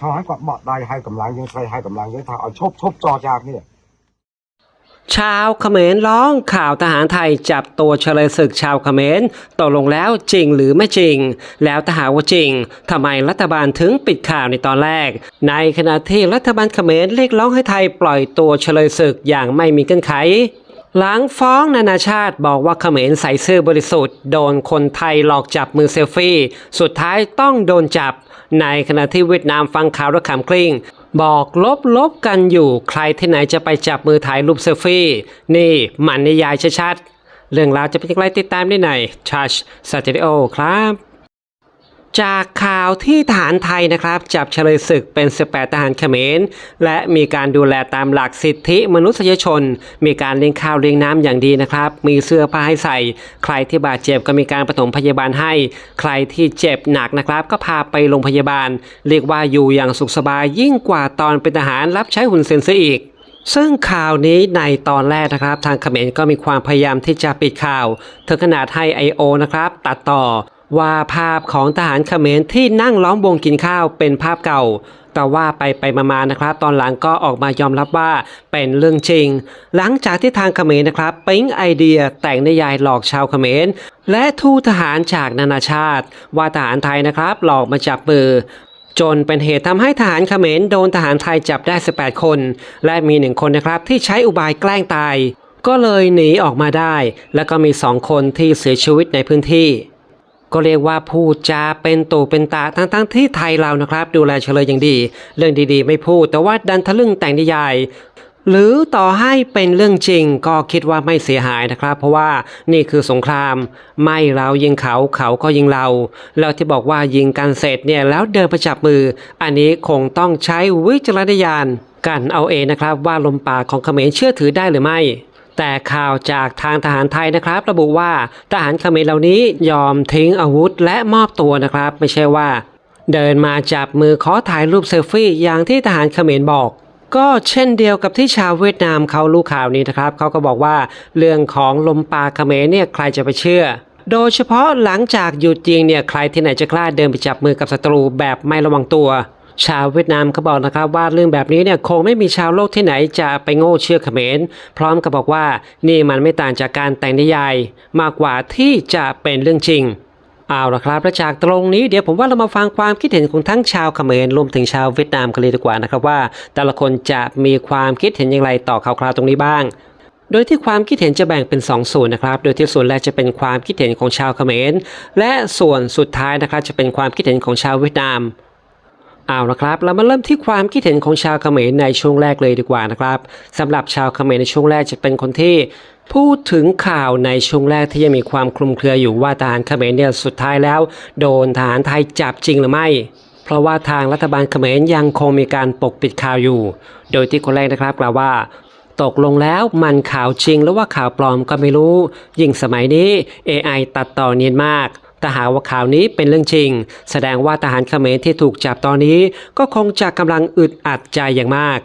ชาวให้กับเหมาะได้ให้กำลังยังใส่ให้กำลังยังทางเอาชบชบจอจากเนี่ยชาวเขมรร้องข่าวทหารไทยจับตัวเฉลยศึกชาวเขมรตกลงแล้วจริงหรือไม่จริง แล้วถ้าหากว่าจริงทำไมรัฐบาลถึงปิดข่าวในตอนแรก ในขณะที่รัฐบาลเขมรเรียกร้องให้ไทยปล่อยตัวเฉลยศึกอย่างไม่มีเงื่อนไขหลังฟ้องนานาชาติบอกว่าเขมรใส่ซื่อบริสุทธิ์ โดนคนไทยหลอกจับมือเซลฟี่ สุดท้ายต้องโดนจับ ในขณะที่เวียดนามฟังข่าวและขำกลิ้งบอกลบลบกันอยู่ใครที่ไหนจะไปจับมือถ่ายรูปเซลฟี่ นี่มันนิยายชัดๆเรื่องราวจะเป็นอย่างไรติดตามได้ใน Touch Studio ครับ จากข่าวที่ทหารไทยนะครับจับเฉลยศึกเป็น18ทหารเขมร และมีการดูแลตามหลักสิทธิมนุษยชน มีการเลี้ยงข้าวเลี้ยงน้ำอย่างดีนะครับ มีเสื้อผ้าให้ใส่ ใครที่บาดเจ็บก็มีการปฐมพยาบาลให้ ใครที่เจ็บหนักนะครับ ก็พาไปโรงพยาบาล เรียกว่าอยู่อย่างสุขสบายยิ่งกว่าตอนเป็นทหารรับใช้หุ่นเซนเซอีกซึ่งข่าวนี้ในตอนแรกนะครับ ทางเขมรก็มีความพยายามที่จะปิดข่าวถึงขนาดให้ I.O. นะครับ ตัดต่อ ว่าภาพของทหารเขมรที่นั่งล้อมวงกินข้าวเป็นภาพเก่า แต่ว่าไปไปมาๆนะครับ ตอนหลังก็ออกมายอมรับว่าเป็นเรื่องจริง หลังจากที่ทางเขมรนะครับปิ๊งไอเดียแต่งนิยายหลอกชาวเขมร และทูตทหารจากนานาชาติ ว่าทหารไทยนะครับหลอกมาจับมือจนเป็นเหตุทำให้ทหารเขมรโดนทหารไทยจับได้ 18 คน และมีหนึ่งคนนะครับที่ใช้อุบายแกล้งตาย ก็เลยหนีออกมาได้ แล้วก็มีสองคนที่เสียชีวิตในพื้นที่ ก็เรียกว่าพูดจาเป็นตูเป็นตาทั้งๆที่ไทยเรานะครับ ดูแลเฉลยอย่างดี เรื่องดีๆ ไม่พูดแต่ว่าดันทะลึ่งแต่งนิยายหรือต่อให้เป็นเรื่องจริงก็คิดว่าไม่เสียหายนะครับ เพราะว่านี่คือสงคราม ไม่เรายิงเขาเขาก็ยิงเรา แล้วที่บอกว่ายิงกันเสร็จเนี่ยแล้วเดินไปจับมือ อันนี้คงต้องใช้วิจารณญาณกันเอาเองนะครับ ว่าลมปากของเขมรเชื่อถือได้หรือไม่ แต่ข่าวจากทางทหารไทยนะครับ ระบุว่าทหารเขมรเหล่านี้ยอมทิ้งอาวุธและมอบตัวนะครับ ไม่ใช่ว่า เดินมาจับมือขอถ่ายรูปเซลฟี่อย่างที่ทหารเขมรบอก ก็เช่นเดียวกับที่ชาวเวียดนามเขารู้ข่าวนี้นะครับเขาก็บอกว่าเรื่องของลมปาเขมรเนี่ยใครจะไปเชื่อ โดยเฉพาะหลังจากหยุดยิงเนี่ยใครที่ไหนจะกล้าเดินไปจับมือกับศัตรูแบบไม่ระวังตัว ชาวเวียดนามเขาบอกนะครับว่าเรื่องแบบนี้เนี่ยคงไม่มีชาวโลกที่ไหนจะไปโง่เชื่อเขมร พร้อมกับบอกว่านี่มันไม่ต่างจากการแต่งนิยาย มากกว่าที่จะเป็นเรื่องจริงเอาละครับและจากตรงนี้เดี๋ยวผมว่าเรามาฟังความคิดเห็นของทั้งชาวเขมรรวมถึงชาวเวียดนามกันเลยดีกว่านะครับว่า แต่ละคนจะมีความคิดเห็นอย่างไรต่อข่าวคราวตรงนี้บ้าง โดยที่ความคิดเห็นจะแบ่งเป็น 2 ส่วนนะครับ โดยที่ส่วนแรกจะเป็นความคิดเห็นของชาวเขมร และส่วนสุดท้ายนะครับจะเป็นความคิดเห็นของชาวเวียดนาม เอาละครับ เรามาเริ่มที่ความคิดเห็นของชาวเขมรในช่วงแรกเลยดีกว่านะครับสำหรับชาวเขมรในช่วงแรกจะเป็นคนที่ พูดถึงข่าวในช่วงแรกที่ยังมีความคลุมเครืออยู่ว่าทหารเขมรเนี่ยสุดท้ายแล้ว โดนทหารไทยจับจริงหรือไม่ เพราะว่าทางรัฐบาลเขมรยังคงมีการปกปิดข่าวอยู่ โดยที่คนแรกนะครับกล่าวว่าตกลงแล้วมันข่าวจริงหรือว่าข่าวปลอมก็ไม่รู้ ยิ่งสมัยนี้ AI ตัดต่อเนียนมาก ถ้าหากว่าข่าวนี้เป็นเรื่องจริง แสดงว่าทหารเขมรที่ถูกจับตอนนี้ก็คงจะกำลังอึดอัดใจอย่างมาก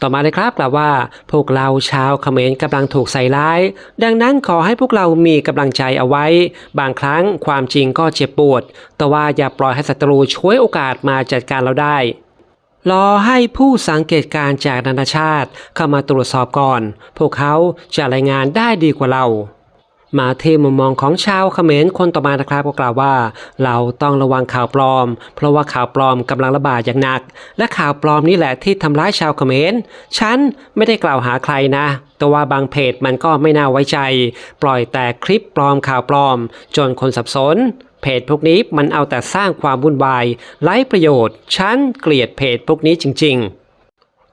ต่อมาเลยครับกล่าวว่าพวกเราชาวเขมรกำลังถูกใส่ร้าย ดังนั้นขอให้พวกเรามีกำลังใจเอาไว้ บางครั้งความจริงก็เจ็บปวด แต่ว่าอย่าปล่อยให้ศัตรูช่วยโอกาสมาจัดการเราได้ รอให้ผู้สังเกตการณ์จากนานาชาติเข้ามาตรวจสอบก่อน พวกเขาจะรายงานได้ดีกว่าเรา มาที่มุมมองของชาวเขมรคนต่อมานะครับก็กล่าวว่า เราต้องระวังข่าวปลอม เพราะว่าข่าวปลอมกำลังระบาดอย่างหนัก และข่าวปลอมนี่แหละที่ทำร้ายชาวเขมรฉันไม่ได้กล่าวหาใครนะแต่ว่าบางเพจมันก็ไม่น่าไว้ใจ ปล่อยแต่คลิปปลอมข่าวปลอม จนคนสับสนเพจพวกนี้มันเอาแต่สร้างความวุ่นวายไร้ประโยชน์ ฉันเกลียดเพจพวกนี้จริง ๆ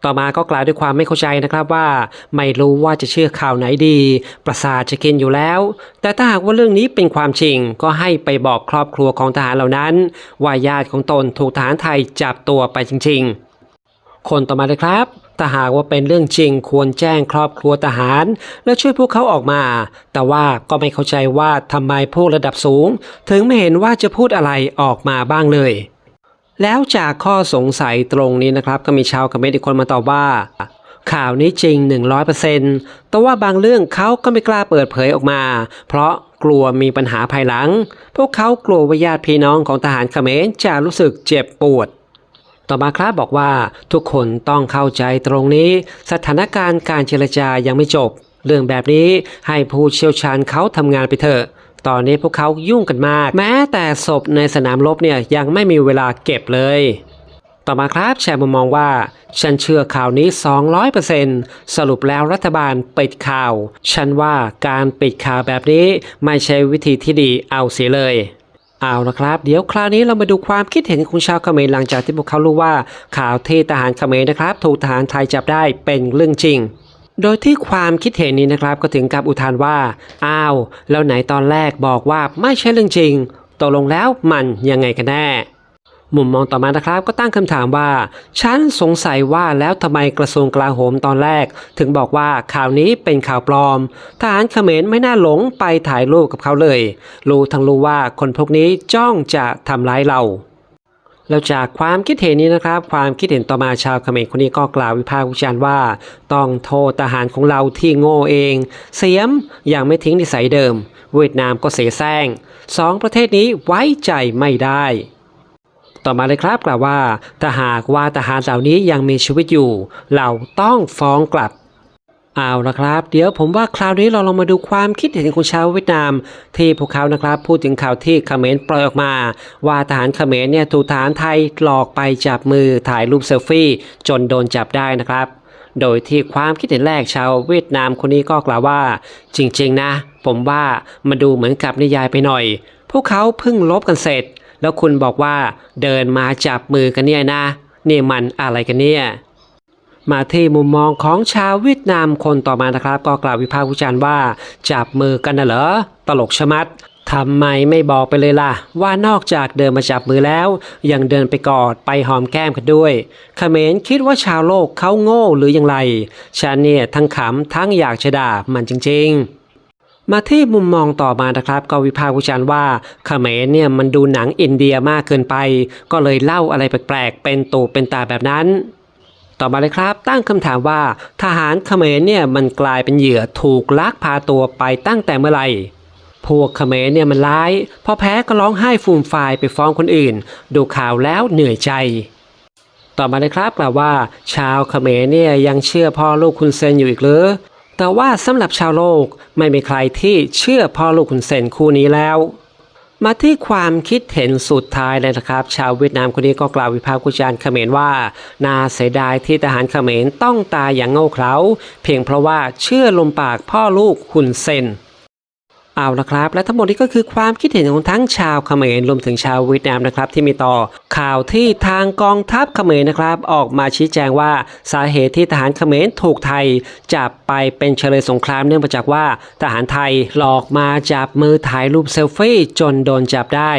ต่อมาก็กล่าวด้วยความไม่เข้าใจนะครับว่า ไม่รู้ว่าจะเชื่อข่าวไหนดี ประสาทจะกินอยู่แล้ว แต่ถ้าหากว่าเรื่องนี้เป็นความจริงก็ให้ไปบอกครอบครัวของทหารเหล่านั้น ว่าญาติของตนถูกทหารไทยจับตัวไปจริง ๆ คนต่อมาเลยครับถ้าหากว่าเป็นเรื่องจริงควรแจ้งครอบครัวทหาร และช่วยพวกเขาออกมา แต่ว่าก็ไม่เข้าใจว่าทำไมพวกระดับสูง ถึงไม่เห็นว่าจะพูดอะไรออกมาบ้างเลย แล้วจากข้อสงสัยตรงนี้นะครับก็มีชาวคอมเมนต์อีกคนมาตอบว่า ข่าวนี้จริง 100%แต่ว่าบางเรื่องเขาก็ไม่กล้าเปิดเผยออกมา เพราะกลัวมีปัญหาภายหลัง พวกเขากลัวว่าญาติพี่น้องของทหารเขมรจะรู้สึกเจ็บปวดต่อมาครับบอกว่าทุกคนต้องเข้าใจตรงนี้ สถานการณ์การเจรจายังไม่จบ เรื่องแบบนี้ให้ผู้เชี่ยวชาญเขาทำงานไปเถอะ ตอนนี้พวกเขายุ่งกันมาก แม้แต่ศพในสนามรบเนี่ยยังไม่มีเวลาเก็บเลย ต่อมาครับแชร์มุมมองว่า ฉันเชื่อข่าวนี้ 200%สรุปแล้วรัฐบาลปิดข่าว ฉันว่าการปิดข่าวแบบนี้ไม่ใช่วิธีที่ดีเอาเสียเลยเอาละครับ เดี๋ยวคราวนี้เรามาดูความคิดเห็นของชาวเขมรหลังจากที่พวกเขารู้ว่า ข่าวที่ทหารเขมรนะครับ ถูกทหารไทยจับได้เป็นเรื่องจริง โดยที่ความคิดเห็นนี้นะครับก็ถึงกับอุทานว่า อ้าว แล้วไหนตอนแรกบอกว่าไม่ใช่เรื่องจริง ตกลงแล้วมันยังไงกันแน่ มุมมองต่อมานะครับก็ตั้งคำถามว่า ฉันสงสัยว่าแล้วทำไมกระทรวงกลาโหมตอนแรก ถึงบอกว่าข่าวนี้เป็นข่าวปลอม ทหารเขมรไม่น่าหลงไปถ่ายรูปกับเขาเลย รู้ทั้งรู้ว่าคนพวกนี้จ้องจะทำร้ายเรา แล้วจากความคิดเห็นนี้นะครับ ความคิดเห็นต่อมาชาวเขมรคนนี้ก็กล่าววิพากษ์วิจารณ์ว่า ต้องโทษทหารของเราที่โง่เอง เสียมยังไม่ทิ้งนิสัยเดิม เวียดนามก็เสียแซงสองประเทศนี้ไว้ใจไม่ได้ ต่อมาเลยครับกล่าวว่าถ้าหากว่าทหารเหล่านี้ยังมีชีวิตอยู่ เราต้องฟ้องกลับ เอาละครับ เดี๋ยวผมว่าคราวนี้เราลองมาดูความคิดเห็นของชาวเวียดนาม ที่พวกเขานะครับพูดถึงข่าวที่เขมรปล่อยออกมา ว่าทหารเขมรเนี่ยถูกทหารไทยหลอกไปจับมือถ่ายรูปเซลฟี่ จนโดนจับได้นะครับ โดยที่ความคิดเห็นแรกชาวเวียดนามคนนี้ก็กล่าวว่า จริง ๆ นะ ผมว่ามาดูเหมือนกับนิยายไปหน่อย พวกเขาเพิ่งลบกันเสร็จ แล้วคุณบอกว่าเดินมาจับมือกันเนี่ยนะนี่มันอะไรกันเนี่ย มาที่มุมมองของชาวเวียดนามคนต่อมานะครับ ก็กล่าววิพากษ์วิจารณ์ว่า จับมือกันนะเหรอตลกชะมัดทำไมไม่บอกไปเลยล่ะ ว่านอกจากเดินมาจับมือแล้ว ยังเดินไปกอดไปหอมแก้มกันด้วยเขมรคิดว่าชาวโลกเขาโง่หรืออย่างไรฉันเนี่ยทั้งขำทั้งอยากจะด่ามันจริง ๆมาที่มุมมองต่อมานะครับ ก็วิพากษ์วิจารณ์ว่าเขมรเนี่ยมันดูหนังอินเดียมากเกินไป ก็เลยเล่าอะไรแปลกๆ เป็นตูเป็นตาแบบนั้น ต่อมาเลยครับ ตั้งคำถามว่า ทหารเขมรเนี่ยมันกลายเป็นเหยื่อถูกลักพาตัวไปตั้งแต่เมื่อไหร่พวกเขมรเนี่ยมันร้าย พอแพ้ก็ร้องไห้ฟูมฟายไปฟ้องคนอื่น ดูข่าวแล้วเหนื่อยใจ ต่อมาเลยครับกล่าวว่า ชาวเขมรเนี่ยยังเชื่อพ่อลูกคุณเซนอยู่อีกหรือแต่ว่าสำหรับชาวโลกไม่มีใครที่เชื่อพ่อลูกคุณเซนคู่นี้แล้ว มาที่ความคิดเห็นสุดท้ายเลยนะครับ ชาวเวียดนามคนนี้ก็กล่าววิพากษ์วิจารณ์เขมรว่าน่าเสียดายที่ทหารเขมรต้องตายอย่างโง่เขลาเพียงเพราะว่าเชื่อลมปากพ่อลูกหุนเซน เอาละครับ และทั้งหมดนี้ก็คือความคิดเห็นของทั้งชาวเขมรรวมถึงชาวเวียดนามนะครับที่มีต่อข่าวที่ทางกองทัพเขมรนะครับ ออกมาชี้แจงว่าสาเหตุที่ทหารเขมรถูกไทยจับไปเป็นเฉลยสงครามเนื่องมาจากว่าทหารไทยหลอกมาจับมือถ่ายรูปเซลฟี่จนโดนจับได้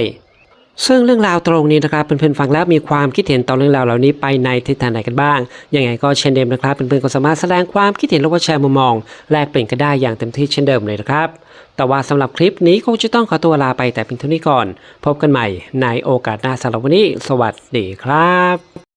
ซึ่งเรื่องราวตรงนี้นะครับเพื่อนๆฟังแล้วมีความคิดเห็นต่อเรื่องราวเหล่านี้ไปในทิศทางไหนกันบ้าง ยังไงก็เช่นเดิมนะครับเพื่อนๆก็สามารถแสดงความคิดเห็นหรือว่าแชร์มุมมอง แลกเปลี่ยนกันได้อย่างเต็มที่เช่นเดิมเลยนะครับ แต่ว่าสำหรับคลิปนี้คงจะต้องขอตัวลาไปแต่เพียงเท่านี้ก่อน พบกันใหม่ในโอกาสหน้าสำหรับวันนี้ สวัสดีครับ